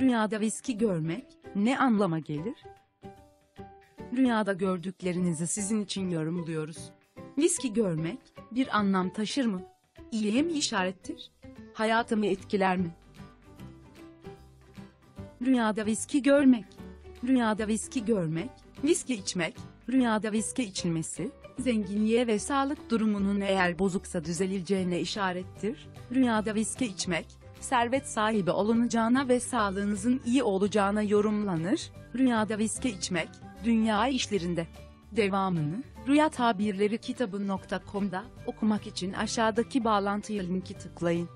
Rüyada viski görmek ne anlama gelir? Rüyada gördüklerinizi sizin için yorumluyoruz. Viski görmek bir anlam taşır mı? İyiye mi işarettir? Hayatımı etkiler mi? Rüyada viski görmek. Rüyada viski görmek, viski içmek, rüyada viski içilmesi, zenginliğe ve sağlık durumunun eğer bozuksa düzeleceğine işarettir. Rüyada viski içmek, servet sahibi olunacağına ve sağlığınızın iyi olacağına yorumlanır. Rüyada viski içmek, dünya işlerinde. Devamını, Rüya Tabirleri kitabı.com'da okumak için aşağıdaki bağlantıya linki tıklayın.